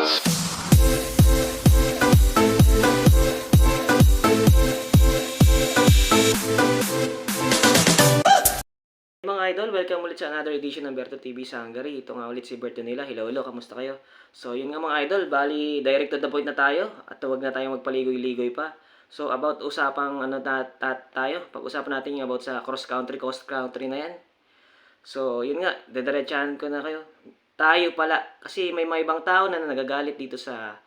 Mga idol, welcome ulit sa another edition ng Berto TV sa Hungary. Ito nga ulit si Berto nila. Hello, hello, kamusta kayo? So, yun nga mga idol, bali, direct to the point na tayo at huwag na tayong magpaligoy-ligoy pa. So, about usapang ano ta, ta- tayo, pag-usapan natin yung about sa cross country, coast country na yan. So, yun nga, dediretsahan ko na kayo. Tayo pala, kasi may mga ibang tao na nagagalit dito sa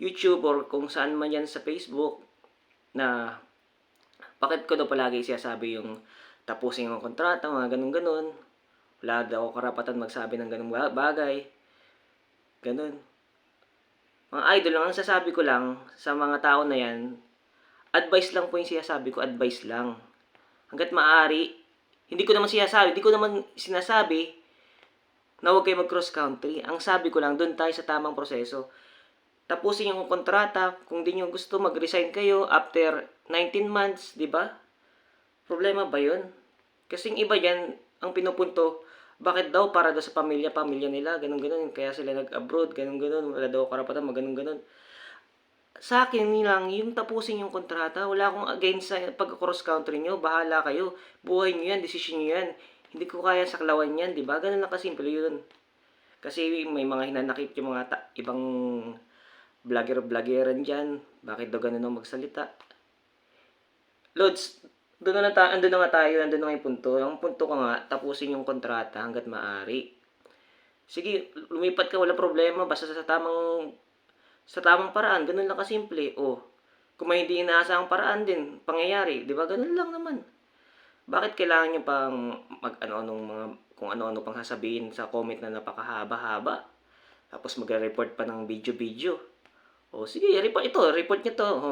YouTube or kung saan man yan sa Facebook na bakit ko daw palagi siya sabi yung tapusin yung kontrata, mga ganun-ganun. Wala daw ako karapatan magsabi ng ganung ba- bagay. Ganun. Mga idol, ang sasabi ko lang sa mga tao na yan, advice lang po yung sinasabi ko, advice lang. Hanggat maaari, hindi ko naman sinasabi, hindi ko naman sinasabi na huwag kayo mag-cross country. Ang sabi ko lang, doon tayo sa tamang proseso. Tapusin yung kontrata, kung di nyo gusto, mag-resign kayo after 19 months, di ba? Problema ba yun? Kasing iba yan, ang pinupunto, bakit daw para daw sa pamilya, pamilya nila, ganun ganun, kaya sila nag-abroad, ganun ganun, wala daw karapatan, ganun ganun. Sa akin nilang, yung tapusin yung kontrata, wala akong against sa pag-cross country nyo, bahala kayo, buhay nyo yan, desisyon nyo yan. Hindi ko kaya saklawan yan, di ba? Ganun lang kasimple yun. Kasi may mga hinanakit yung mga ta- ibang vlogger-vloggeran dyan. Bakit daw ganun ang magsalita? Lods, doon na, ta- andun na nga tayo, andun na nga yung punto. Ang punto ko nga, tapusin yung kontrata hanggat maaari. Sige, lumipat ka, wala problema. Basta sa tamang, sa tamang paraan, ganun lang kasimple. O, kung may hindi inaasahang paraan din, pangyayari, di ba? Ganun lang naman. Bakit kailangan nyo pang mag ano-anong mga, kung ano-ano pang sasabihin sa comment na napakahaba-haba? Tapos magre-report pa ng video-video. O, sige, report ito, report nyo to. O,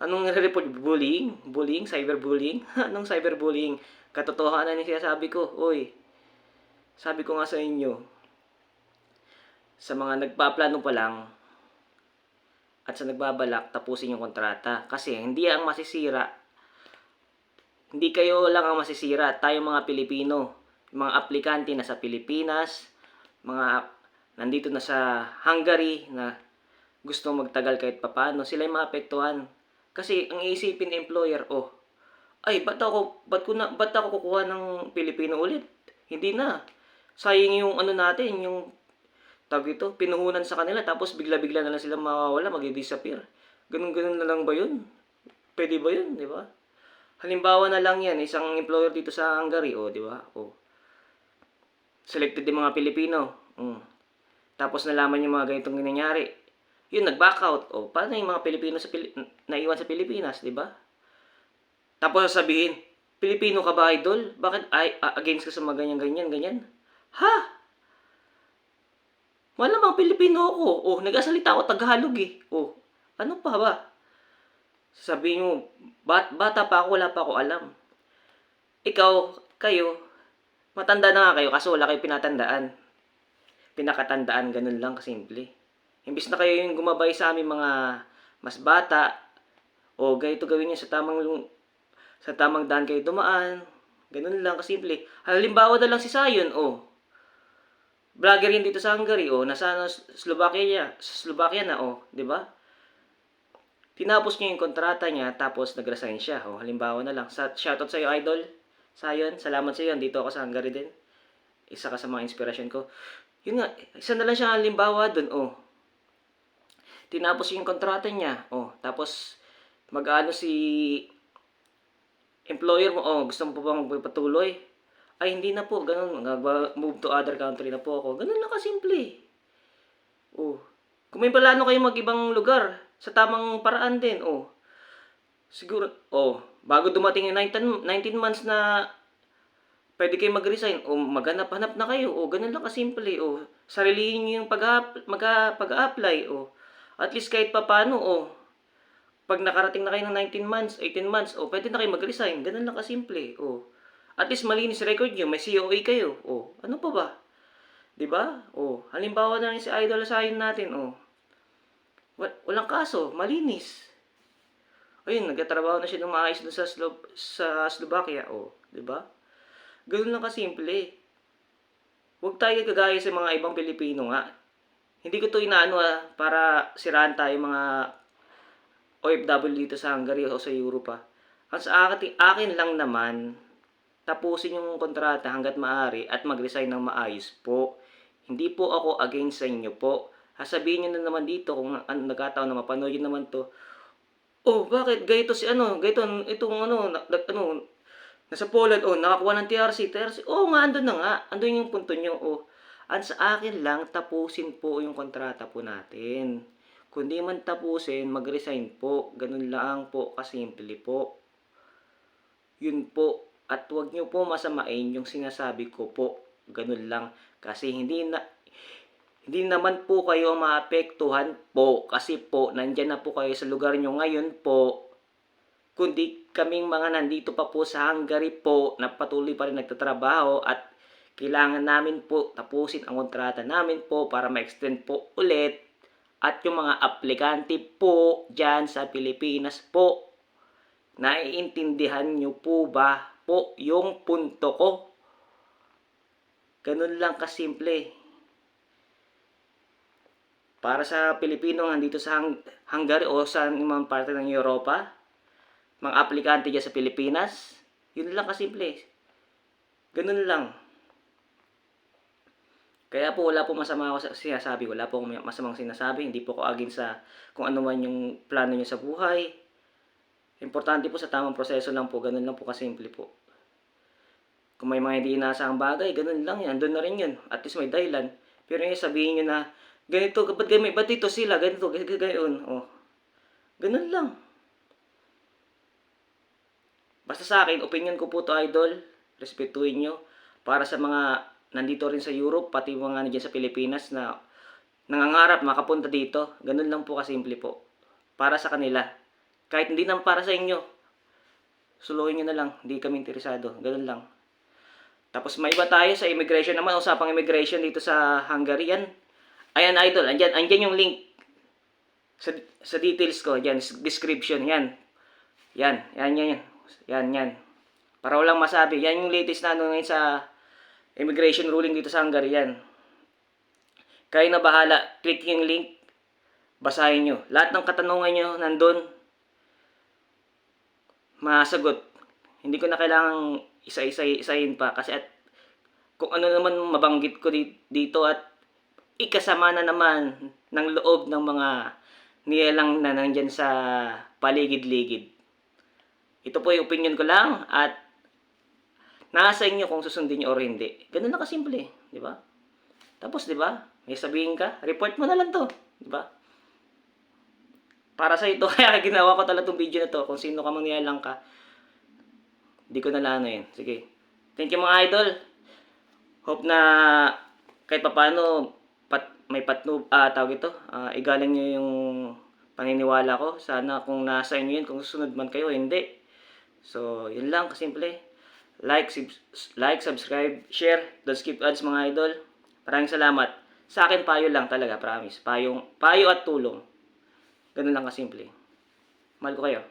Anong report? Bullying? Bullying? Cyberbullying? Anong cyberbullying? Katotohanan yung sinasabi ko. Uy, sabi ko nga sa inyo, sa mga nagpaplano pa lang, at sa nagbabalak, tapusin yung kontrata. Kasi hindi ang masisira. Hindi kayo lang ang masisira. Tayo mga Pilipino, mga aplikante na sa Pilipinas, mga nandito na sa Hungary na gusto magtagal kahit papano, sila yung maapektuhan. Kasi ang iisipin ng employer, oh, ay, ba't ako, ba't ko na, ba't ako kukuha ng Pilipino ulit? Hindi na. Sayang yung ano natin, yung tawag ito, pinuhunan sa kanila, tapos bigla-bigla na lang sila mawawala, mag-disappear. Ganun-ganun na lang ba yun? Pwede ba yun, di ba? Halimbawa na lang yan, isang employer dito sa Hungary, oh, di ba? Oh. Selected yung mga Pilipino. Mm. Tapos nalaman yung mga ganitong nangyari yun, nag-back out. O, paano yung mga Pilipino sa Pili- naiwan sa Pilipinas, di ba? Tapos sasabihin, Pilipino ka ba, idol? Bakit ay, against ka sa mga ganyan, ganyan? Ha? Malamang Pilipino ako. O, nag-asalita ako Tagalog eh. O, ano pa ba? Sabihin mo, bat, bata pa ako, wala pa ako alam. Ikaw, kayo, matanda na nga kayo kaso wala kayo pinatandaan. Pinakatandaan, ganun lang kasimple. Imbis na kayo yung gumabay sa aming mga mas bata, o ganito gawin niya sa tamang sa tamang daan kayo dumaan. Ganun lang kasimple. Halimbawa na lang si Sayon, o. Vlogger yan dito sa Hungary, o. Nasa ano, Slovakia niya, Slovakia na, o. di ba? Tinapos niya yung kontrata niya, tapos nag-resign siya. O, halimbawa na lang. Sa, shoutout sa'yo, idol. Sayon, salamat sa'yo. Dito ako sa Hungary din. Isa ka sa mga inspirasyon ko. Yun nga, isa na lang siya halimbawa dun, o tinapos yung kontrata niya. Oh, tapos mag-ano si employer mo, oh, gusto mo pa bang magpatuloy? Ay, hindi na po, ganun, move to other country na po ako. Ganun lang kasimple. Oh, kung may plano kayo mag-ibang lugar, sa tamang paraan din, oh. Siguro, oh, bago dumating yung 19, 19 months na pwede kayo mag-resign, o maghanap-hanap na kayo, o ganun lang kasimple, o sarilihin nyo yung pag-apply, o at least kahit pa paano, oh, pag nakarating na kayo ng 19 months, 18 months, oh, pwede na kayo mag-resign. Ganun lang kasimple, oh. At least malinis record nyo, may COA kayo, oh. Ano pa ba? 'Di ba? Oh, halimbawa na lang si Idol Asayon natin, oh. Wa- walang kaso, malinis. Ayun, nagtatrabaho na siya ng maayos doon sa Slo- sa Slovakia, oh, 'di ba? Ganun lang kasimple. Huwag tayo kagaya sa mga ibang Pilipino nga Hindi ko to inaano ah, para siraan tayo mga OFW dito sa Hungary o sa Europe ah. Ang sa akin, akin lang naman, tapusin yung kontrata hanggat maaari at mag-resign ng maayos po. Hindi po ako against sa inyo po. Sasabihin nyo na naman dito kung ano, nagkataon na mapanood yun naman to. Oh, bakit? Gayto si ano, gayto, itong ano, na, ano, nasa Poland, oh, nakakuha ng TRC, TRC. Oh, nga, andun na nga. Andun yung punto nyo, oh. Ang sa akin lang, tapusin po yung kontrata po natin. Kung di man tapusin, mag-resign po. Ganun lang po, kasimple po. Yun po. At huwag nyo po masamain yung sinasabi ko po. Ganun lang. Kasi hindi na, hindi naman po kayo maapektuhan po. Kasi po, nandyan na po kayo sa lugar nyo ngayon po. Kundi kaming mga nandito pa po sa Hungary po, na patuloy pa rin nagtatrabaho at kailangan namin po tapusin ang kontrata namin po para ma-extend po ulit. At yung mga aplikante po dyan sa Pilipinas po, naiintindihan nyo po ba po yung punto ko? Ganun lang kasimple. Para sa Pilipino nandito sa Hung- Hungary o sa mga parte ng Europa, mga aplikante dyan sa Pilipinas, yun lang kasimple. Ganun lang. Kaya po wala po masama ako sa sinasabi, wala po masamang sinasabi, hindi po ako agin sa kung ano man yung plano niyo sa buhay. Importante po sa tamang proseso lang po, ganun lang po kasimple po. Kung may mga hindi inaasahang bagay, ganun lang yan, doon na rin yun. At least may dahilan. Pero yung sabihin nyo na, ganito, ba't, ganito, ba't ito sila, ganito, ganito, ganito, oh. Ganun lang. Basta sa akin, opinion ko po to idol. Respetuhin nyo. Para sa mga nandito rin sa Europe, pati mga nandiyan sa Pilipinas na nangangarap makapunta dito. Ganun lang po kasimple po. Para sa kanila. Kahit hindi naman para sa inyo. Suluhin nyo na lang. Hindi kami interesado. Ganun lang. Tapos may iba tayo sa immigration naman. Usapang immigration dito sa Hungary. Yan. Ayan idol. Andyan, andyan yung link. Sa, sa details ko. Yan. Description. Yan. Yan. Yan. Yan. Yan. Yan. Yan. Para walang masabi. Yan yung latest na ano ngayon sa immigration ruling dito sa Hungary. Yan. Kayo na bahala. Click yung link. Basahin nyo. Lahat ng katanungan nyo nandun. Masagot. Hindi ko na kailangang isa-isa-isahin pa. Kasi at kung ano naman mabanggit ko di- dito at ikasama na naman ng loob ng mga nilalang na nandyan sa paligid-ligid. Ito po yung opinion ko lang at nasa inyo kung susundin nyo or hindi. Ganun na kasimple, di ba? Tapos, di ba? May sabihin ka, report mo na lang to, di ba? Para sa ito, kaya ginawa ko talaga itong video na to. Kung sino ka mang nilalang ka, di ko na ano yun. Sige. Thank you mga idol. Hope na kahit papano may patnub, ah, tawag ito, ah, igaling nyo yung paniniwala ko. Sana kung nasa inyo yun, kung susunod man kayo, hindi. So, yun lang, kasimple. Like, sub- like, subscribe, share. Don't skip ads mga idol. Maraming salamat. Sa akin, payo lang talaga, promise. Payong, payo at tulong. Ganun lang kasimple. Mahal ko kayo.